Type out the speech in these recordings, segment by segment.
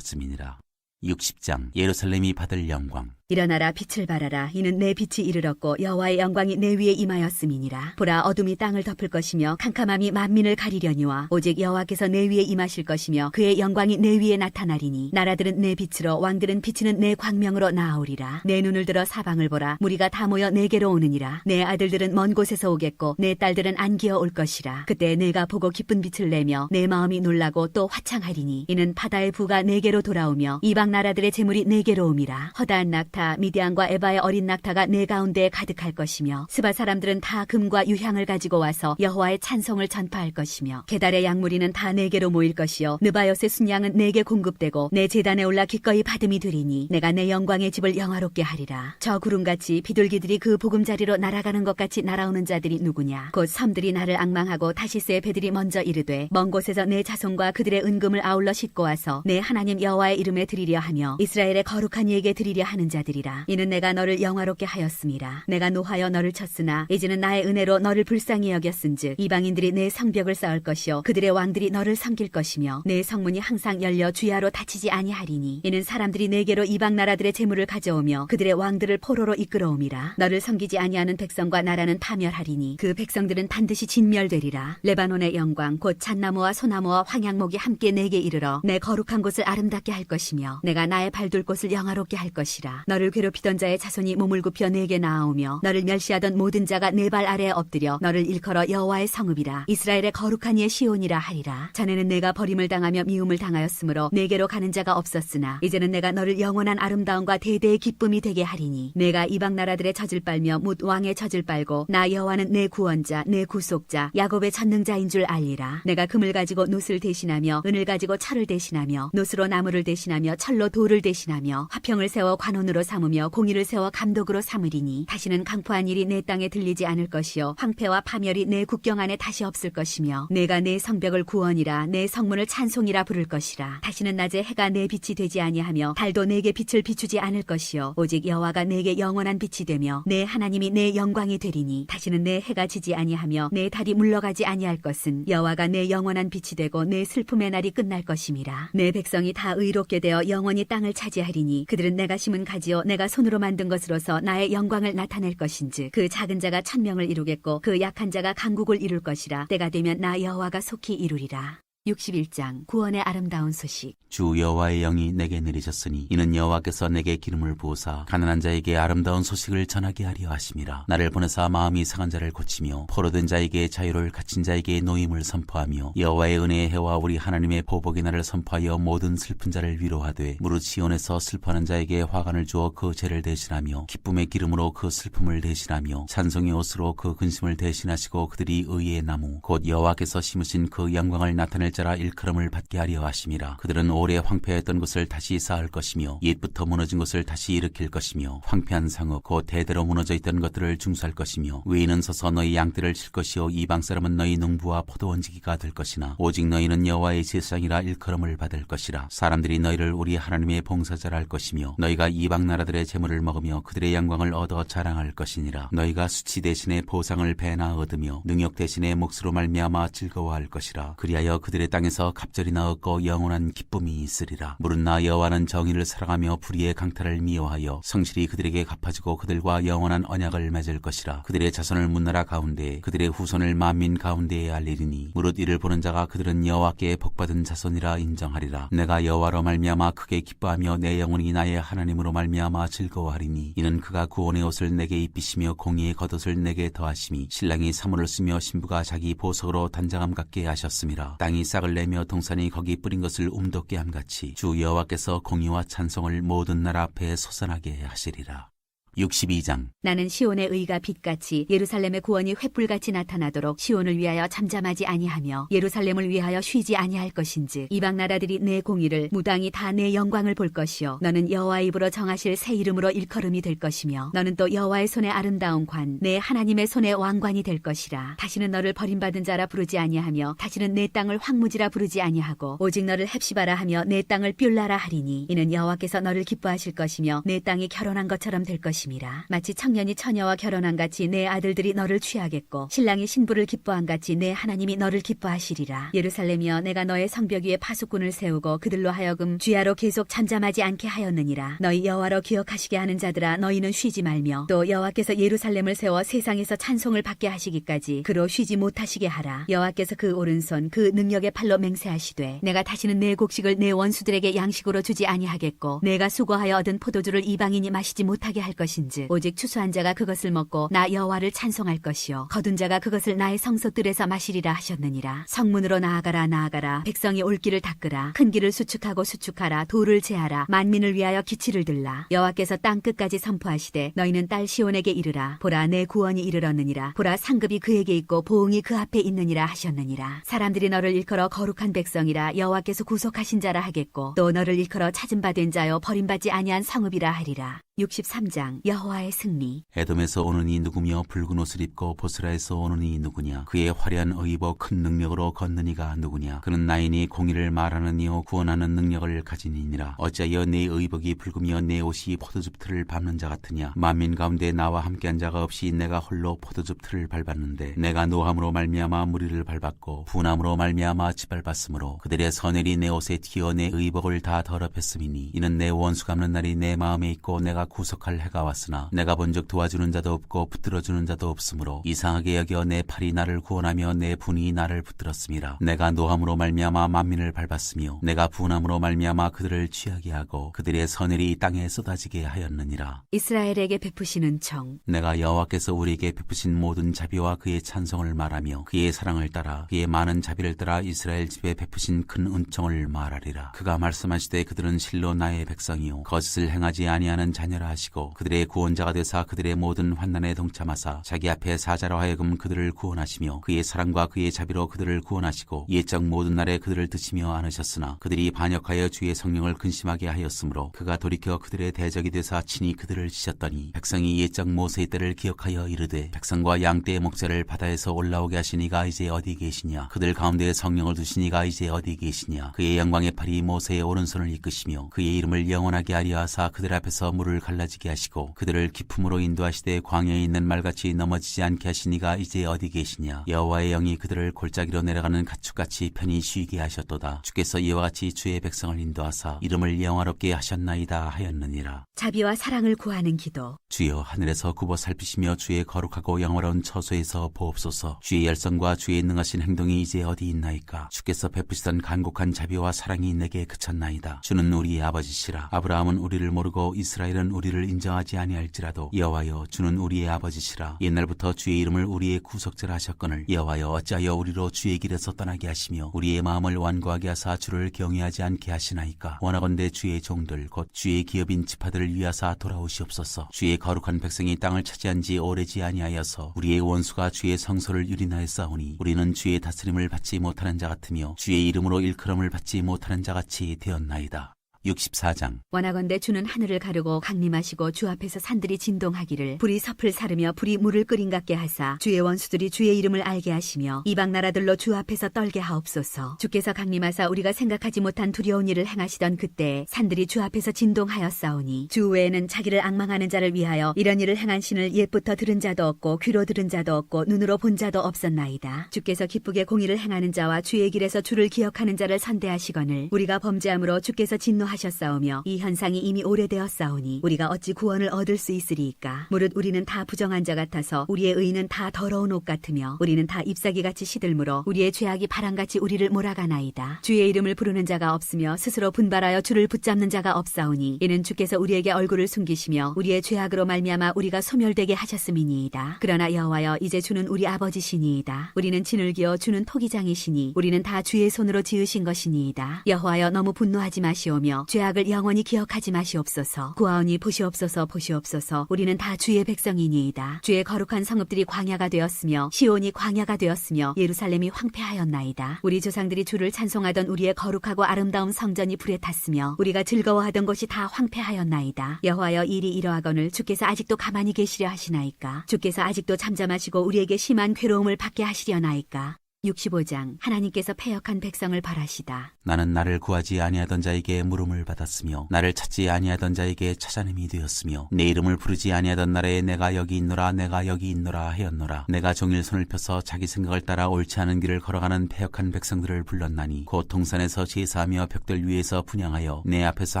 말씀이니라. 60장 예루살렘이 받을 영광 일어나라 빛을 발하라. 이는 내 빛이 이르렀고 여호와의 영광이 내 위에 임하였음이니라. 보라 어둠이 땅을 덮을 것이며 캄캄함이 만민을 가리려니와 오직 여호와께서 내 위에 임하실 것이며 그의 영광이 내 위에 나타나리니 나라들은 내 빛으로 왕들은 비치는 내 광명으로 나아오리라. 내 눈을 들어 사방을 보라. 무리가 다 모여 내게로 오느니라. 내 아들들은 먼 곳에서 오겠고 내 딸들은 안기어 올 것이라. 그때 내가 보고 기쁜 빛을 내며 내 마음이 놀라고 또 화창하리니 이는 바다의 부가 내게로 돌아오며 이방 나라들의 재물이 내게로 옴이라. 허다한 낙타 미디안과 에바의 어린 낙타가 내 가운데에 가득할 것이며 스바 사람들은 다 금과 유향을 가지고 와서 여호와의 찬송을 전파할 것이며 게달의 양무리는 다 내게로 모일 것이요 느바요의 순양은 내게 공급되고 내 제단에 올라 기꺼이 받음이 되리니 내가 내 영광의 집을 영화롭게 하리라. 저 구름같이 비둘기들이 그 보금자리로 날아가는 것 같이 날아오는 자들이 누구냐? 곧 섬들이 나를 악망하고 다시스의 배들이 먼저 이르되 먼 곳에서 내 자손과 그들의 은금을 아울러 싣고 와서 내 하나님 여호와의 이름에 드리려 하며 이스라엘의 거룩한 이에게 드리려 하는 자들 이라. 이는 내가 너를 영화롭게 하였음이라 내가 노하여 너를 쳤으나 이제는 나의 은혜로 너를 불쌍히 여겼은즉 이방인들이 내 성벽을 쌓을 것이요 그들의 왕들이 너를 섬길 것이며 내 성문이 항상 열려 주야로 닫히지 아니하리니 이는 사람들이 내게로 이방 나라들의 재물을 가져오며 그들의 왕들을 포로로 이끌어옴이라 너를 섬기지 아니하는 백성과 나라는 파멸하리니 그 백성들은 반드시 진멸되리라. 레바논의 영광 곧 잣나무와 소나무와 황양목이 함께 내게 이르러 내 거룩한 곳을 아름답게 할 것이며 내가 나의 발둘 곳을 영화롭게 할 것이라. 너를 괴롭히던 자의 자손이 몸을 굽혀 내게 나아오며 너를 멸시하던 모든 자가 내 발 아래에 엎드려 너를 일컬어 여호와의 성읍이라. 이스라엘의 거룩한 이의 시온이라 하리라. 자네는 내가 버림을 당하며 미움을 당하였으므로 내게로 가는 자가 없었으나 이제는 내가 너를 영원한 아름다움과 대대의 기쁨이 되게 하리니 내가 이방 나라들의 젖을 빨며 묻 왕의 젖을 빨고 나 여호와는 내 구원자 내 구속자 야곱의 전능자인 줄 알리라. 내가 금을 가지고 놋을 대신하며 은을 가지고 철을 대신하며 놋으로 나무를 대신하며 철로 돌을 대신하며 화평을 세워 관원으로 삼으며 공의를 세워 감독으로 삼으리니 다시는 강포한 일이 내 땅에 들리지 않을 것이요 황폐와 파멸이 내 국경 안에 다시 없을 것이며 내가 내 성벽을 구원이라 내 성문을 찬송이라 부를 것이라 다시는 낮에 해가 내 빛이 되지 아니하며 달도 내게 빛을 비추지 않을 것이요 오직 여호와가 내게 영원한 빛이 되며 내 하나님이 내 영광이 되리니 다시는 내 해가 지지 아니하며 내 달이 물러가지 아니할 것은 여호와가 내 영원한 빛이 되고 내 슬픔의 날이 끝날 것임이라 내 백성이 다 의롭게 되어 영원히 땅을 차지하리니 그들은 내가 심은 가지 요 내가 손으로 만든 것으로서 나의 영광을 나타낼 것인즉 그 작은 자가 천명을 이루겠고 그 약한 자가 강국을 이룰 것이라. 때가 되면 나 여호와가 속히 이루리라 61장 구원의 아름다운 소식. 주 여호와의 영이 내게 내리셨으니 이는 여호와께서 내게 기름을 부으사 가난한 자에게 아름다운 소식을 전하게 하려 하심이라 나를 보내사 마음이 상한 자를 고치며 포로된 자에게 자유를 갇힌 자에게 노임을 선포하며 여호와의 은혜의 해와 우리 하나님의 보복의 날을 선포하여 모든 슬픈 자를 위로하되 무릇 시온에서 슬퍼하는 자에게 화관을 주어 그 죄를 대신하며 기쁨의 기름으로 그 슬픔을 대신하며 찬송의 옷으로 그 근심을 대신하시고 그들이 의의 나무 곧 여호와께서 심으신 그 영광을 나타낼 자라 일컬음을 받게 하려 하심이라. 그들은 오래 황폐했던 것을 다시 쌓을 것이며 옛부터 무너진 것을 다시 일으킬 것이며 황폐한 상업 곧 대대로 무너져 있던 것들을 중수할 것이며 외인은 서서 너희 양떼를 칠 것이요 이방 사람은 너희 농부와 포도 원지기가 될 것이나 오직 너희는 여호와의 제사장이라 일컬음을 받을 것이라. 사람들이 너희를 우리 하나님의 봉사자라 할 것이며 너희가 이방 나라들의 재물을 먹으며 그들의 영광을 얻어 자랑할 것이니라. 너희가 수치 대신에 보상을 배나 얻으며 능력 대신에 몫으로 말미암아 즐거워할 것이라. 그리하여 그들의 땅에서 갑절이나 얻고 영원한 기쁨이 있으리라. 무릇 나 여호와는 정의를 사랑하며 불의의 강탈을 미워하여 성실히 그들에게 갚아주고 그들과 영원한 언약을 맺을 것이라. 그들의 자손을 문나라 가운데 그들의 후손을 만민 가운데에 알리리니 무릇 이를 보는 자가 그들은 여호와께 복받은 자손이라 인정하리라. 내가 여호와로 말미암아 크게 기뻐하며 내 영혼이 나의 하나님으로 말미암아 즐거워하리니 이는 그가 구원의 옷을 내게 입히시며 공의의 겉옷을 내게 더하심이 신랑이 사물을 쓰며 신부가 자기 보석으로 단장함 같게 하셨음이라 땅이 싹을 내며 동산이 거기 뿌린 것을 움돋게 함같이 주 여호와께서 공의와 찬송을 모든 나라 앞에 솟아나게 하시리라 62장. 나는 시온의 의가 빛같이 예루살렘의 구원이 횃불같이 나타나도록 시온을 위하여 잠잠하지 아니하며 예루살렘을 위하여 쉬지 아니할 것인즉 이방 나라들이 내 공의를 무당이 다 내 영광을 볼 것이요. 너는 여호와 입으로 정하실 새 이름으로 일컬음이 될 것이며 너는 또 여호와의 손에 아름다운 관 내 하나님의 손에 왕관이 될 것이라. 다시는 너를 버림받은 자라 부르지 아니하며 다시는 내 땅을 황무지라 부르지 아니하고 오직 너를 헵시바라 하며 내 땅을 뷸라라 하리니 이는 여호와께서 너를 기뻐하실 것이며 내 땅이 결혼한 것처럼 될 것이라 것임이라. 마치 청년이 처녀와 결혼한 같이 내 아들들이 너를 취하겠고 신랑이 신부를 기뻐한 같이 내 하나님이 너를 기뻐하시리라. 예루살렘이여 내가 너의 성벽 위에 파수꾼을 세우고 그들로 하여금 주야로 계속 잠잠하지 않게 하였느니라. 너희 여호와로 기억하시게 하는 자들아 너희는 쉬지 말며 또 여호와께서 예루살렘을 세워 세상에서 찬송을 받게 하시기까지 그로 쉬지 못하시게 하라. 여호와께서 그 오른손 그 능력의 팔로 맹세하시되 내가 다시는 내 곡식을 내 원수들에게 양식으로 주지 아니하겠고 내가 수고하여 얻은 포도주를 이방인이 마시지 못하게 할 것 인즉 오직 추수한 자가 그것을 먹고 나 여호와를 찬송할 것이요. 거둔 자가 그것을 나의 성소뜰에서 마시리라 하셨느니라. 성문으로 나아가라 나아가라. 백성이 올 길을 닦으라. 큰 길을 수축하고 수축하라. 돌을 제하라. 만민을 위하여 기치를 들라. 여호와께서 땅 끝까지 선포하시되 너희는 딸 시온에게 이르라. 보라 내 구원이 이르렀느니라. 보라 상급이 그에게 있고 보응이 그 앞에 있느니라 하셨느니라. 사람들이 너를 일컬어 거룩한 백성이라 여호와께서 구속하신 자라 하겠고 또 너를 일컬어 찾은 바 된 자여 버림받지 아니한 성읍이라 하리라 63장 여호와의 승리. 에돔에서 오는 이 누구며 붉은 옷을 입고 보스라에서 오는 이 누구냐? 그의 화려한 의복 큰 능력으로 걷는 이가 누구냐? 그는 나인이 공의를 말하는 이요 구원하는 능력을 가진 이니라. 어찌하여 내 의복이 붉으며 내 옷이 포도즙 틀을 밟는 자 같으냐? 만민 가운데 나와 함께한 자가 없이 내가 홀로 포도즙 틀을 밟았는데 내가 노함으로 말미암아 무리를 밟았고 분함으로 말미암아 짓밟았으므로 그들의 선엘이 내 옷에 튀어 내 의복을 다 더럽혔음이니 이는 내 원수 갚는 날이 내 마음에 있고 내가 구속할 해가 왔으나 내가 본즉 도와주는 자도 없고 붙들어주는 자도 없으므로 이상하게 여겨 내 팔이 나를 구원하며 내 분이 나를 붙들었음이라 내가 노함으로 말미암아 만민을 밟았으며 내가 분함으로 말미암아 그들을 취하게 하고 그들의 선엘이 땅에 쏟아지게 하였느니라. 이스라엘에게 베푸시는 청 내가 여호와께서 우리에게 베푸신 모든 자비와 그의 찬송을 말하며 그의 사랑을 따라 그의 많은 자비를 따라 이스라엘 집에 베푸신 큰 은총을 말하리라. 그가 말씀하시되 그들은 실로 나의 백성이요. 거짓을 행하지 아니하는 자녀라 하시고 그들의 구원자가 되사 그들의 모든 환난에 동참하사 자기 앞에 사자로 하여금 그들을 구원하시며 그의 사랑과 그의 자비로 그들을 구원하시고 예적 모든 날에 그들을 드시며 안으셨으나 그들이 반역하여 주의 성령을 근심하게 하였으므로 그가 돌이켜 그들의 대적이 되사 친히 그들을 치셨더니 백성이 예적 모세의 때를 기억하여 이르되 백성과 양떼의 목자를 바다에서 올라오게 하시니가 이제 어디 계시냐? 그들 가운데 성령을 두시니가 이제 어디 계시냐? 그의 영광의 팔이 모세의 오른손을 이끄시며 그의 이름을 영원하게 하려 하사 그들 앞에서 물을 갈라지게 하시고 그들을 기품으로 인도하시되 광야에 있는 말같이 넘어지지 않게 하시니가 이제 어디 계시냐? 여호와의 영이 그들을 골짜기로 내려가는 가축같이 편히 쉬게 하셨도다. 주께서 이와 같이 주의 백성을 인도하사 이름을 영화롭게 하셨나이다 하였느니라. 자비와 사랑을 구하는 기도. 주여 하늘에서 굽어 살피시며 주의 거룩하고 영원한 처소에서 보옵소서. 주의 열성과 주의 능하신 행동이 이제 어디 있나이까? 주께서 베푸시던 간곡한 자비와 사랑이 내게 그쳤나이다. 주는 우리의 아버지시라. 아브라함은 우리를 모르고 이스라엘 은 우리를 인정하지 아니할지라도 여호와여 주는 우리의 아버지시라. 옛날부터 주의 이름을 우리의 구속자라 하셨거늘 여호와여 어찌하여 우리로 주의 길에서 떠나게 하시며 우리의 마음을 완고하게 하사 주를 경외하지 않게 하시나이까? 원하건대 주의 종들 곧 주의 기업인 지파들을 위하사 돌아오시옵소서. 주의 거룩한 백성이 땅을 차지한 지 오래지 아니하여서 우리의 원수가 주의 성소를 유린하였사오니 우리는 주의 다스림을 받지 못하는 자 같으며 주의 이름으로 일컬음을 받지 못하는 자 같이 되었나이다. 64장. 원하건대 주는 하늘을 가르고 강림하시고 주 앞에서 산들이 진동하기를 불이 섭을 사르며 불이 물을 끓인 같게 하사 주의 원수들이 주의 이름을 알게 하시며 이방 나라들로 주 앞에서 떨게 하옵소서. 주께서 강림하사 우리가 생각하지 못한 두려운 일을 행하시던 그때 산들이 주 앞에서 진동하였사오니 주 외에는 자기를 악망하는 자를 위하여 이런 일을 행한 신을 옛부터 들은 자도 없고 귀로 들은 자도 없고 눈으로 본 자도 없었나이다. 주께서 기쁘게 공의를 행하는 자와 주의 길에서 주를 기억하는 자를 선대하시거늘 우리가 범죄함으로 주께서 진노 하셨사오며 이 현상이 이미 오래되었사오니 우리가 어찌 구원을 얻을 수 있으리이까? 무릇 우리는 다 부정한 자 같아서 우리의 의는 다 더러운 옷 같으며 우리는 다 잎사귀같이 시들므로 우리의 죄악이 바람같이 우리를 몰아가나이다. 주의 이름을 부르는 자가 없으며 스스로 분발하여 주를 붙잡는 자가 없사오니 이는 주께서 우리에게 얼굴을 숨기시며 우리의 죄악으로 말미암아 우리가 소멸되게 하셨음이니이다. 그러나 여호와여 이제 주는 우리 아버지시니이다. 우리는 진을 기어 주는 토기장이시니 우리는 다 주의 손으로 지으신 것이니이다. 여호와여 너무 분노하지 마시오며 죄악을 영원히 기억하지 마시옵소서. 구하오니 보시옵소서 보시옵소서. 우리는 다 주의 백성이니이다. 주의 거룩한 성읍들이 광야가 되었으며 시온이 광야가 되었으며 예루살렘이 황폐하였나이다. 우리 조상들이 주를 찬송하던 우리의 거룩하고 아름다운 성전이 불에 탔으며 우리가 즐거워하던 곳이 다 황폐하였나이다. 여호와여 일이 이러하거늘 주께서 아직도 가만히 계시려 하시나이까. 주께서 아직도 잠잠하시고 우리에게 심한 괴로움을 받게 하시려나이까. 65장 하나님께서 패역한 백성을 벌하시다. 나는 나를 구하지 아니하던 자에게 물음을 받았으며 나를 찾지 아니하던 자에게 찾아냄이 되었으며 내 이름을 부르지 아니하던 나라에 내가 여기 있노라 내가 여기 있노라 하였노라. 내가 종일 손을 펴서 자기 생각을 따라 옳지 않은 길을 걸어가는 패역한 백성들을 불렀나니 곧 동산에서 제사하며 벽들 위에서 분양하여 내 앞에서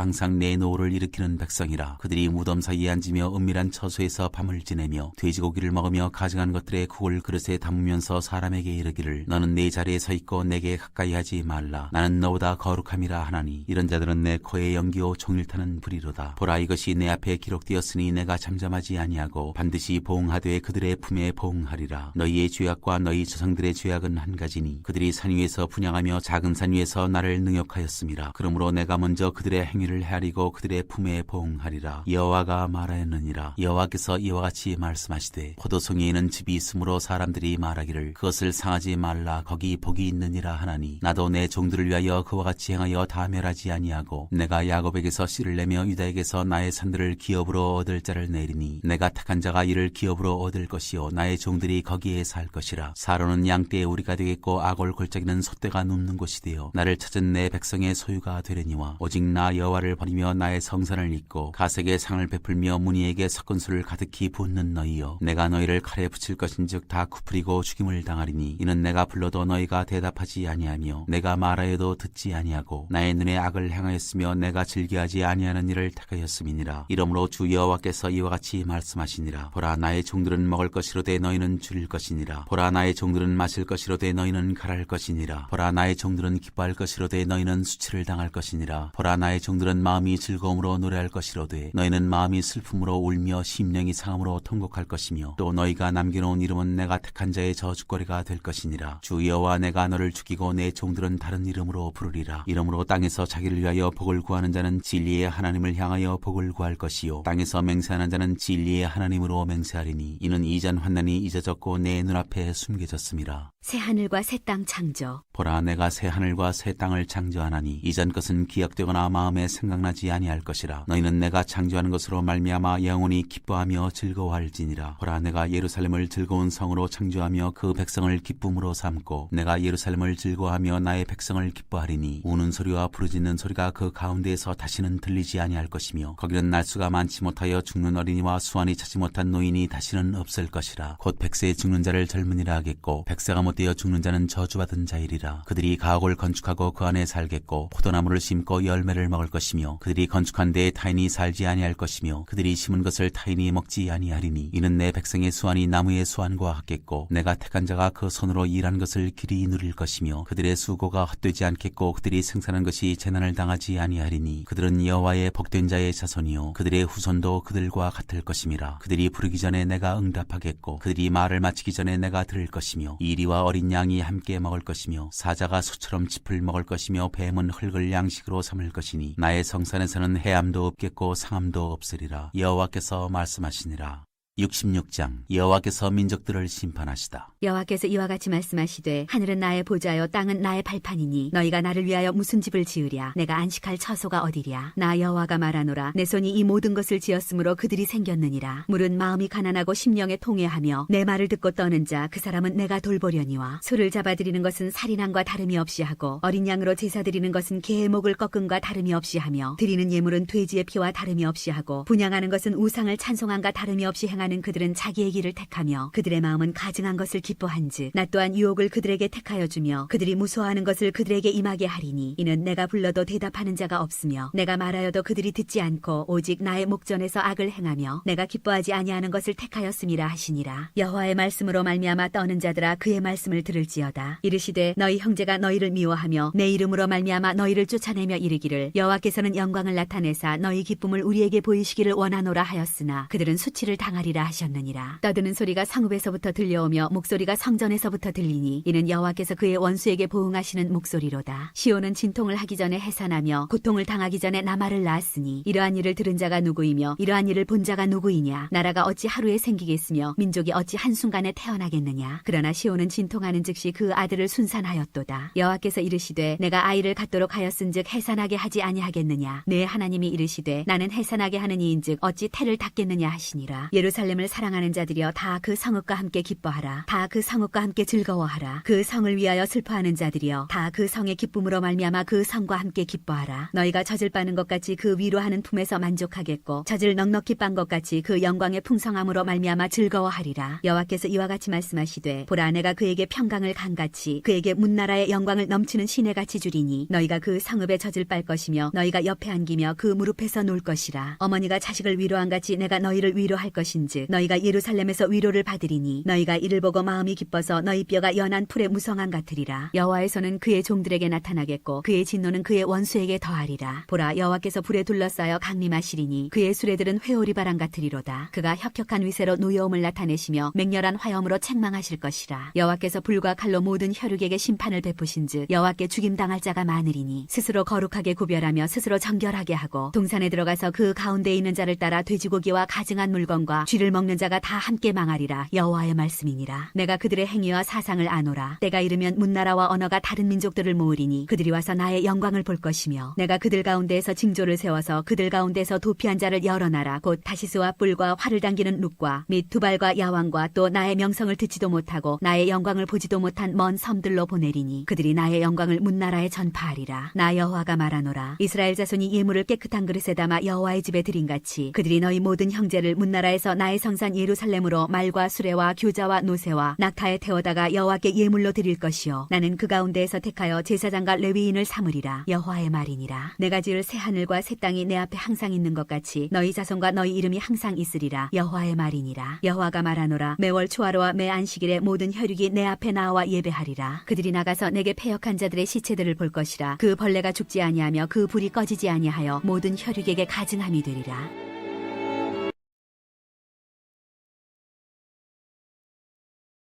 항상 내 노를 일으키는 백성이라. 그들이 무덤 사이에 앉으며 은밀한 처소에서 밤을 지내며 돼지고기를 먹으며 가증한 것들의 국을 그릇에 담으면서 사람에게 이르기를 너는 내 자리에 서 있고 내게 가까이 하지 말라. 나는 너 보다 거룩함이라 하나니 이런 자들은 내 코에 연기오 종일 타는 불이로다. 보라 이것이 내 앞에 기록되었으니 내가 잠잠하지 아니하고 반드시 보응하되 그들의 품에 보응하리라. 너희의 죄악과 너희 조상들의 죄악은 한 가지니 그들이 산 위에서 분양하며 작은 산 위에서 나를 능욕하였음이라 그러므로 내가 먼저 그들의 행위를 헤아리고 그들의 품에 보응하리라. 여호와가 말하였느니라. 여호와께서 이와 같이 말씀하시되 포도송이에는 집이 있으므로 사람들이 말하기를 그것을 상하지 말라. 거기 복이 있느니라 하나니 나도 내 종들을 위하여 그와 같이 행하여 다 멸하지 아니하고 내가 야곱에게서 씨를 내며 유다에게서 나의 산들을 기업으로 얻을 자를 내리니 내가 택한 자가 이를 기업으로 얻을 것이요 나의 종들이 거기에 살 것이라. 사로는 양떼의 우리가 되겠고 아골 골짜기는 소떼가 눕는 곳이 되어 나를 찾은 내 백성의 소유가 되려니와 오직 나 여호와를 버리며 나의 성산을 잊고 가색의 상을 베풀며 무니에게 섞은 술을 가득히 붓는 너희여. 내가 너희를 칼에 붙일 것인즉 다 굽으리고 죽임을 당하리니 이는 내가 불러도 너희가 대답하지 아니하며 내가 말하여도 듣지 아니하고 나의 눈에 악을 행하였으며 내가 즐겨하지 아니하는 일을 택하였음이니라. 이러므로 주 여호와께서 이와 같이 말씀하시니라. 보라 나의 종들은 먹을 것이로되 너희는 줄일 것이니라. 보라 나의 종들은 마실 것이로되 너희는 갈할 것이니라. 보라 나의 종들은 기뻐할 것이로되 너희는 수치를 당할 것이니라. 보라 나의 종들은 마음이 즐거움으로 노래할 것이로되 너희는 마음이 슬픔으로 울며 심령이 상함으로 통곡할 것이며 또 너희가 남겨놓은 이름은 내가 택한 자의 저주거리가 될 것이니라. 주 여호와 내가 너를 죽이고 내 종들은 다른 이름으로 부르리라. 이러므로 땅에서 자기를 위하여 복을 구하는 자는 진리의 하나님을 향하여 복을 구할 것이요. 땅에서 맹세하는 자는 진리의 하나님으로 맹세하리니 이는 이전 환난이 잊어졌고 내 눈앞에 숨겨졌음이라 새 하늘과 새 땅 창조. 보라 내가 새 하늘과 새 땅을 창조하나니 이전 것은 기억되거나 마음에 생각나지 아니할 것이라. 너희는 내가 창조하는 것으로 말미암아 영원히 기뻐하며 즐거워할지니라. 보라 내가 예루살렘을 즐거운 성으로 창조하며 그 백성을 기쁨으로 삼고 내가 예루살렘을 즐거워하며 나의 백성을 기뻐하리니 우는 소리와 부르짖는 소리가 그 가운데에서 다시는 들리지 아니할 것이며 거기는 날수가 많지 못하여 죽는 어린이와 수완이 차지 못한 노인이 다시는 없을 것이라. 곧 백세에 죽는 자를 젊은이라 하겠고 백세가 못되어 죽는 자는 저주받은 자이리라. 그들이 가옥을 건축하고 그 안에 살겠고 포도나무를 심고 열매를 먹을 것이며 그들이 건축한 데에 타인이 살지 아니할 것이며 그들이 심은 것을 타인이 먹지 아니하리니 이는 내 백성의 수완이 나무의 수완과 같겠고 내가 택한 자가 그 손으로 일한 것을 길이 누릴 것이며 그들의 수고가 헛되지 않겠고 그들이 생산한 것이 재난을 당하지 아니하리니 그들은 여호와의 복된 자의 자손이요 그들의 후손도 그들과 같을 것임이라. 그들이 부르기 전에 내가 응답하겠고 그들이 말을 마치기 전에 내가 들을 것이며 이리와 어린 양이 함께 먹을 것이며 사자가 소처럼 짚을 먹을 것이며 뱀은 흙을 양식으로 삼을 것이니 나의 성산에서는 해암도 없겠고 상암도 없으리라. 여호와께서 말씀하시니라 66장 여호와께서 민족들을 심판하시다. 여호와께서 이와 같이 말씀하시되 하늘은 나의 보좌요 땅은 나의 발판이니 너희가 나를 위하여 무슨 집을 지으랴? 내가 안식할 처소가 어디랴? 나 여호와가 말하노라. 내 손이 이 모든 것을 지었으므로 그들이 생겼느니라. 물은 마음이 가난하고 심령에 통회하며 내 말을 듣고 떠는 자 그 사람은 내가 돌보려니와 소를 잡아들이는 것은 살인함과 다름이 없이 하고 어린 양으로 제사 드리는 것은 개의 목을 꺾음과 다름이 없이 하며 드리는 예물은 돼지의 피와 다름이 없이 하고 분양하는 것은 우상을 찬송함과 다름이 없이 행하는 그들은 자기의 길을 택하며 그들의 마음은 가증한 것을 기뻐한즉 나 또한 유혹을 그들에게 택하여 주며 그들이 무서워하는 것을 그들에게 임하게 하리니 이는 내가 불러도 대답하는 자가 없으며 내가 말하여도 그들이 듣지 않고 오직 나의 목전에서 악을 행하며 내가 기뻐하지 아니하는 것을 택하였음이라 하시니라. 여호와의 말씀으로 말미암아 떠는 자들아 그의 말씀을 들을지어다. 이르시되 너희 형제가 너희를 미워하며 내 이름으로 말미암아 너희를 쫓아내며 이르기를 여호와께서는 영광을 나타내사 너희 기쁨을 우리에게 보이시기를 원하노라 하였으나 그들은 수치를 당하리 라 하셨느니라. 떠드는 소리가 성읍에서부터 들려오며 목소리가 성전에서부터 들리니 이는 여호와께서 그의 원수에게 보응하시는 목소리로다. 시온은 진통을 하기 전에 해산하며 고통을 당하기 전에 나말을 낳았으니 이러한 일을 들은 자가 누구이며 이러한 일을 본 자가 누구이냐? 나라가 어찌 하루에 생기겠으며 민족이 어찌 한순간에 태어나겠느냐? 그러나 시온은 진통하는 즉시 그 아들을 순산하였도다. 여호와께서 이르시되 내가 아이를 갖도록 하였은즉 해산하게 하지 아니하겠느냐? 내 하나님이 이르시되 나는 해산하게 하는 이인즉 어찌 태를 닦겠느냐 하시니라. 예루살렘 예루살렘을 사랑하는 자들이여 다 그 성읍과 함께 기뻐하라. 다 그 성읍과 함께 즐거워하라. 그 성을 위하여 슬퍼하는 자들이여 다 그 성의 기쁨으로 말미암아 그 성과 함께 기뻐하라. 너희가 젖을 빠는 것 같이 그 위로하는 품에서 만족하겠고 젖을 넉넉히 빤 것 같이 그 영광의 풍성함으로 말미암아 즐거워하리라. 여호와께서 이와 같이 말씀하시되 보라 내가 그에게 평강을 강같이 그에게 문나라의 영광을 넘치는 시내같이 주리니 너희가 그 성읍에 젖을 빨 것이며 너희가 옆에 안기며 그 무릎에서 놀 것이라. 어머니가 자식을 위로한 같이 내가 너희를 위로할 것인 즉 너희가 예루살렘에서 위로를 받으리니 너희가 이를 보고 마음이 기뻐서 너희 뼈가 연한 풀의 무성함 같으리라. 여호와의 손은 그의 종들에게 나타나겠고 그의 진노는 그의 원수에게 더하리라. 보라 여호와께서 불에 둘러싸여 강림하시리니 그의 수레들은 회오리 바람 같으리로다. 그가 혁혁한 위세로 노여움을 나타내시며 맹렬한 화염으로 책망하실 것이라. 여호와께서 불과 칼로 모든 혈육에게 심판을 베푸신즉 여호와께 죽임 당할 자가 많으리니 스스로 거룩하게 구별하며 스스로 정결하게 하고 동산에 들어가서 그 가운데 있는 자를 따라 돼지고기와 가증한 물건과 쥐를 먹는 자가 다 함께 망하리라. 여호와의 말씀이니라. 내가 그들의 행위와 사상을 아노라. 때가 이르면 문나라와 언어가 다른 민족들을 모으리니 그들이 와서 나의 영광을 볼 것이며 내가 그들 가운데에서 징조를 세워서 그들 가운데서 도피한 자를 열어놔라. 곧 다시스와 뿔과 활을 당기는 룩과 및 두발과 야왕과 또 나의 명성을 듣지도 못하고 나의 영광을 보지도 못한 먼 섬들로 보내리니 그들이 나의 영광을 문나라에 전파하리라. 나 여호와가 말하노라. 이스라엘 자손이 예물을 깨끗한 그릇에 담아 여호와의 집에 드린 같이 그들이 너희 모든 형제를 문나라에서 나의 성산 예루살렘으로 말과 수레와 교자와 노새와 낙타에 태워다가 여호와께 예물로 드릴 것이요. 나는 그 가운데에서 택하여 제사장과 레위인을 삼으리라. 여호와의 말이니라. 내가 지을 새 하늘과 새 땅이 내 앞에 항상 있는 것 같이 너희 자손과 너희 이름이 항상 있으리라. 여호와의 말이니라. 여호와가 말하노라. 매월 초하루와 매 안식일에 모든 혈육이 내 앞에 나와 예배하리라. 그들이 나가서 내게 패역한 자들의 시체들을 볼 것이라. 그 벌레가 죽지 아니하며 그 불이 꺼지지 아니하여 모든 혈육에게 가증함이 되리라